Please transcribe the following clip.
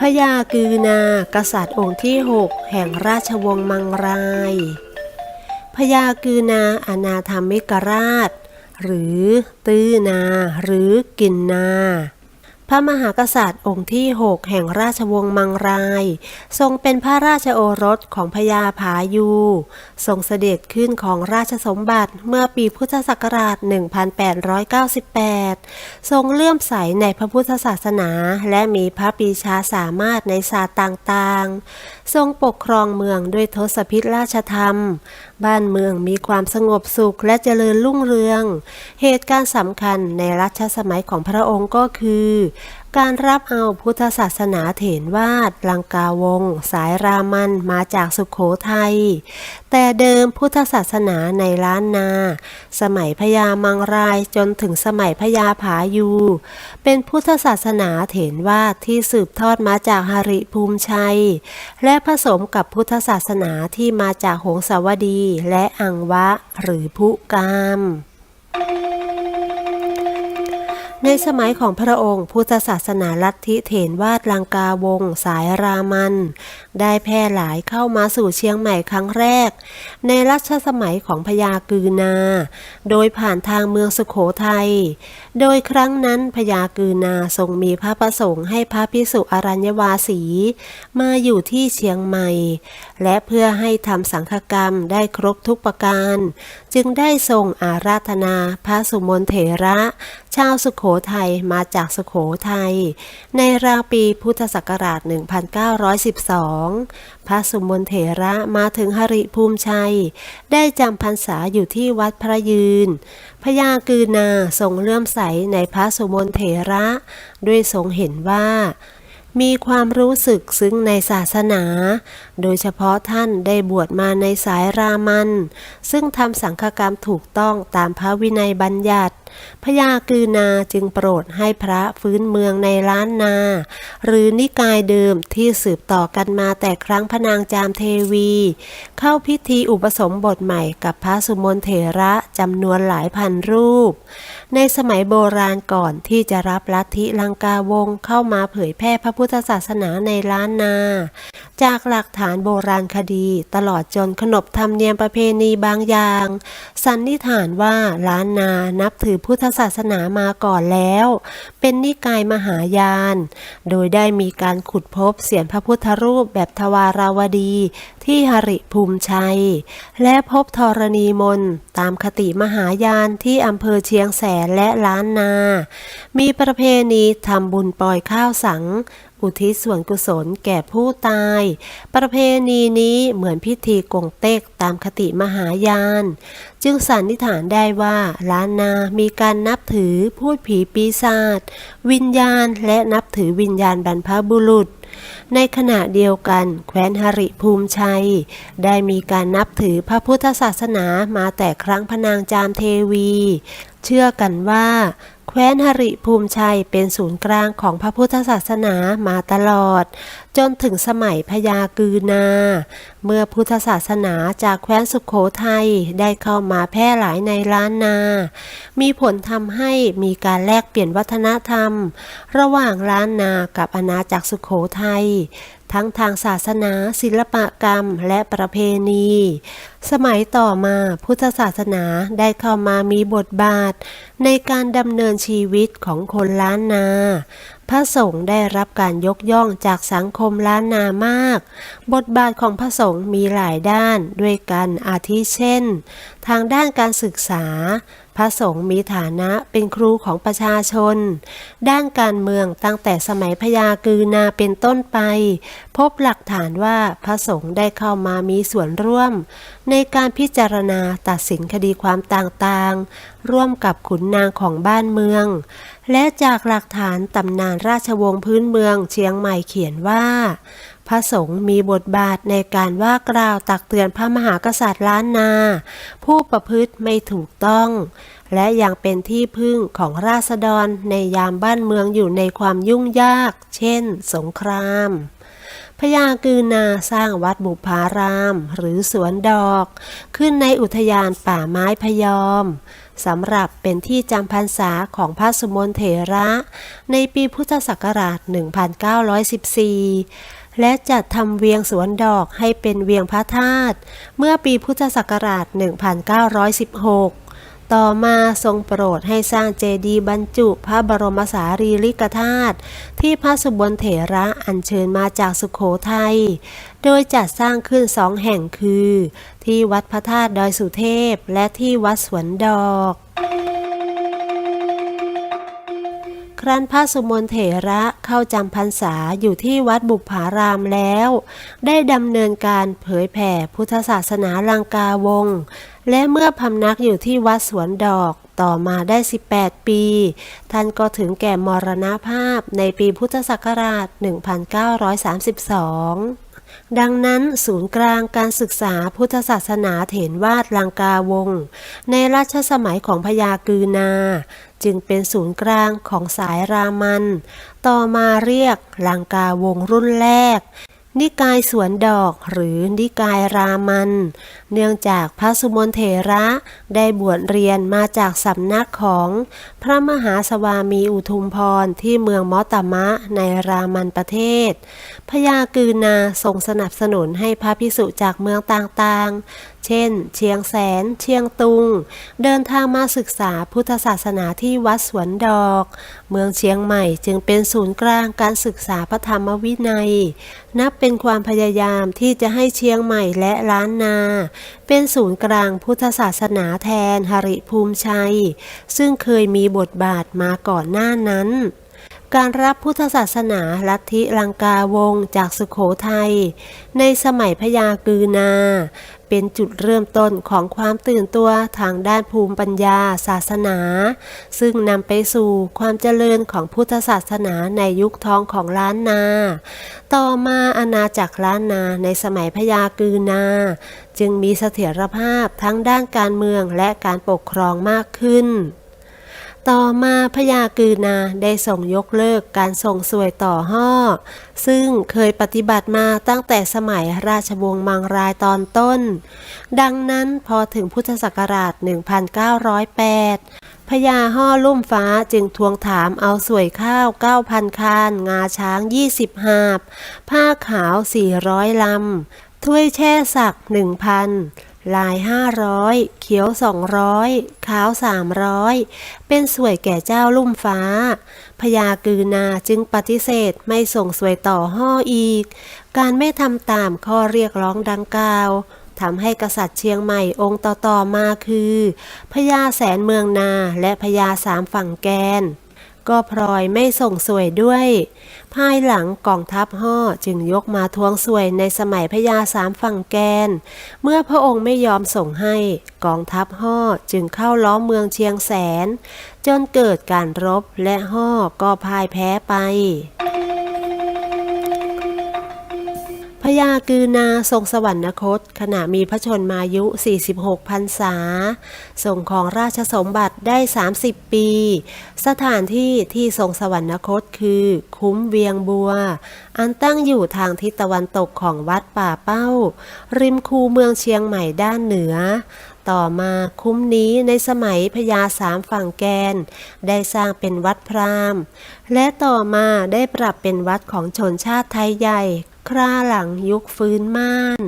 พญากือนากษัตริย์องค์ที่ 6 แห่งราชวงศ์มังรายพญากือนาอนาธรรมิกราช หรือตื้อนา หรือกินนา พระมหากษัตริย์องค์ที่ 6 แห่งราชวงศ์มังราย ทรงเป็นพระราชโอรสของพญาผายู ทรงเสด็จขึ้นของราชสมบัติเมื่อปีพุทธศักราช 1898 ทรงเลื่อมใสในพระพุทธศาสนา และมีพระปีชาสามารถในศาสตร์ต่างๆ ทรงปกครองเมืองด้วยทศพิธราชธรรมบ้านเมืองมีความสงบสุขและเจริญรุ่งเรือง เหตุการณ์สำคัญในรัชสมัยของพระองค์ก็คือ การรับเอาพุทธศาสนาเถรวาดลังกาวง สายรามันมาจากสุขโขทัย แต่เดิมพุทธศาสนาในล้านนา สมัยพญามังรายจนถึงสมัยพญาผายู เป็นพุทธศาสนาเถรวาดที่สืบทอดมาจากหริภูมิชัย และผสมกับพุทธศาสนาที่มาจากหงสาวดีและอังวะหรือพุกาม ในสมัยของพระองค์ พุทธศาสนาลัทธิเถรวาดลังกาวง สายรามัน ได้แพร่หลายเข้ามาสู่เชียงใหม่ครั้งแรก ในรัชสมัยของพญากือนา โดยผ่านทางเมืองสุขโขทัย โดยครั้งนั้นพญากือนาทรงมีพระประสงค์ให้พระพิสุอรัญญวาสี มาอยู่ที่เชียงใหม่ และเพื่อให้ทำสังฆกรรมได้ครบทุกประการ จึงได้ทรงอาราธนาพระสุมนเถระ ชาวสุขโขทัยมาจากสุขโขทัยในราวปีพุทธศักราช 1912 พระสุมนเถระมาถึงหริภูมิชัย ได้จำพรรษาอยู่ที่วัดพระยืน พญากือนาทรงเลื่อมใสในพระสุมนเถระ ด้วยทรงเห็นว่ามีความรู้สึกซึ้งในศาสนา โดยเฉพาะท่านได้บวชมาในสายรามัน ซึ่งทำสังฆกรรมถูกต้องตามพระวินัยบัญญัติ พญากือนาจึงโปรดให้พระฟื้นเมืองในล้านนา หรือนิกายเดิมที่สืบต่อกันมาแต่ครั้งพนางจามเทวี เข้าพิธีอุปสมบทใหม่กับพระสุมนเถระจำนวนหลายพันรูป ในสมัยโบราณก่อนที่จะรับลัทธิลังกาวงเข้ามาเผยแพร่พระพุทธศาสนาในล้านนา จากหลักฐานโบราณคดีตลอดจนขนบธรรมเนียมประเพณีบางอย่าง สันนิษฐานว่าล้านนานับถือพุทธศาสนามาก่อนแล้ว เป็นนิกายมหายาน โดยได้มีการขุดพบเสียงพระพุทธรูปแบบทวาราวดี ที่หริภูมิชัย และพบธรณีมนต์ตามคติมหายานที่อำเภอเชียงแสนและล้านนา มีประเพณีทำบุญปล่อยข้าวสังอุทิศส่วนกุศลแก่ผู้ตาย ประเพณีนี้เหมือนพิธีกงเต็กตามคติมหายาน จึงสันนิษฐานได้ว่าล้านนามีการนับถือพูดผีปีศาจวิญญาณ และนับถือวิญญาณบรรพบุรุษในขณะเดียวกันแคว้นหริภูมิชัย ได้มีการนับถือพระพุทธศาสนามาแต่ครั้งพนางจามเทวี เชื่อกันว่า แคว้นหริภูมิชัยเป็นศูนย์กลางของพระพุทธศาสนามาตลอด จนถึงสมัยพญากือนา เมื่อพุทธศาสนาจากแคว้นสุขโขทัยได้เข้ามาแพร่หลายในล้านนา มีผลทำให้มีการแลกเปลี่ยนวัฒนธรรม ระหว่างล้านนากับอาณาจักรสุขโขทัย ทั้งทางศาสนา ศิลปกรรม และประเพณี สมัยต่อมาพุทธศาสนาได้เข้ามามีบทบาท ในการดำเนินชีวิตของคนล้านนา พระสงฆ์ได้รับการยกย่องจากสังคมล้านนามาก บทบาทของพระสงฆ์มีหลายด้านด้วยกันอาทิเช่น ทางด้านการศึกษา พระสงฆ์มีฐานะเป็นครูของประชาชน ด้านการเมืองตั้งแต่สมัยพญากือนาเป็นต้นไป พบหลักฐานว่าพระสงฆ์ได้เข้ามามีส่วนร่วม ในการพิจารณาตัดสินคดีความต่างๆ ร่วมกับขุนนางของบ้านเมือง และจากหลักฐานตำนานราชวงศ์พื้นเมืองเชียงใหม่เขียนว่า พระสงฆ์มีบทบาทในการว่ากล่าวตักเตือนพระมหากษัตริย์ล้านนา ผู้ประพฤติไม่ถูกต้อง และยังเป็นที่พึ่งของราษฎรในยามบ้านเมืองอยู่ในความยุ่งยาก เช่น สงครามพญากือนาสร้างวัดบุพาราม หรือสวนดอก ขึ้นในอุทยานป่าไม้พยอมสำหรับเป็นที่จำพรรษาของพระสุมนเถระ ในปีพุทธศักราช 1914 และจัดทำเวียงสวนดอกให้เป็นเวียงพระธาตุเมื่อปีพุทธศักราช 1916 ต่อมาทรงโปรดให้สร้างเจดีย์บรรจุพระบรมสารีริกธาตุที่พระสุบนเถระอัญเชิญมาจากสุขโขทัย โดยจัดสร้างขึ้นสองแห่งคือ ที่วัดพระธาตุดอยสุเทพและที่วัดสวนดอก ครั้นพระสุมนเถระเข้าจำพรรษาอยู่ที่วัดบุพารามแล้ว ได้ดำเนินการเผยแผ่พุทธศาสนาลังกาวง และเมื่อพำนักอยู่ที่วัดสวนดอกต่อมาได้ 18 ปี ท่านก็ถึงแก่มรณภาพในปีพุทธศักราช 1932 ดังนั้นศูนย์กลางการศึกษาพุทธศาสนาเถรวาดลังกาวงศ์ในราชสมัยของพญากือนา จึงเป็นศูนย์กลางของสายรามัน ต่อมาเรียกลังกาวงศ์รุ่นแรก นิกายสวนดอกหรือนิกายรามัน เนื่องจากพระสุมนเถระได้บวชเรียนมาจากสำนักของพระมหาสวามีอุทุมพรที่เมืองมอตมะในรามันประเทศพญากือนาทรงสนับสนุนให้พระพิสุจากเมืองต่างๆ เช่น เชียงแสน เชียงตุง เดินทางมาศึกษาพุทธศาสนาที่วัดสวนดอก เมืองเชียงใหม่จึงเป็นศูนย์กลางการศึกษาพระธรรมวินัย นับเป็นความพยายามที่จะให้เชียงใหม่และล้านนา เป็นศูนย์กลางพุทธศาสนาแทนหริภูมิชัย ซึ่งเคยมีบทบาทมาก่อนหน้านั้น การรับพุทธศาสนาลัทธิลังกาวงจากสุขโขทัยในสมัยพญากือนา เป็นจุดเริ่มต้นของความตื่นตัวทางด้านภูมิปัญญาศาสนา ซึ่งนำไปสู่ความเจริญของพุทธศาสนาในยุคทองของล้านนา ต่อมาอาณาจักรล้านนาในสมัยพญากือนา จึงมีเสถียรภาพทั้งด้านการเมืองและการปกครองมากขึ้น ต่อมาพญากือนาได้ส่งยกเลิกการส่งสวยต่อห่อ ซึ่งเคยปฏิบัติมาตั้งแต่สมัยราชวงศ์มังรายตอนต้น ดังนั้นพอถึงพุทธศักราช 1908 พญาห่อลุ่มฟ้าจึงทวงถามเอาสวยข้าว 9,000 คาน งาช้าง 20 หาบ ผ้าขาว 400 ลำ ถ้วยแช่สัก 1,000 ลาย 500 เขียว 200 ขาว 300 เป็นสวยแก่เจ้าลุ่มฟ้า พญากือนาจึงปฏิเสธไม่ส่งสวยต่อห่ออีก การไม่ทำตามข้อเรียกร้องดังกล่าวทำให้กษัตริย์เชียงใหม่องค์ต่อๆมาคือพญาแสนเมืองนาและพญาสามฝั่งแกน ก็พลอยไม่ส่งสวยด้วย ภายหลังกองทัพห่อจึงยกมาทวงสวยในสมัยพญาสามฝั่งแกน เมื่อพระองค์ไม่ยอมส่งให้กองทัพห่อจึงเข้าล้อมเมืองเชียงแสน จนเกิดการรบและห่อก็พ่ายแพ้ไป พญากือนาทรงสวรรคต ขณะมีพระชนมายุ 46พรรษาทรงของราชสมบัติได้ 30 ปี สถานที่ที่ทรงสวรรคตคือ คุ้มเวียงบัว อันตั้งอยู่ทางทิศตะวันตกของวัดป่าเป้า ริมคูเมืองเชียงใหม่ด้านเหนือต่อมาคุ้มนี้ในสมัยพญาสามฝั่งแกน ได้สร้างเป็นวัดพราหมณ์ และต่อมาได้ปรับเป็นวัดของชนชาติไทยใหญ่ คราหลังยุคฟื้นม่าน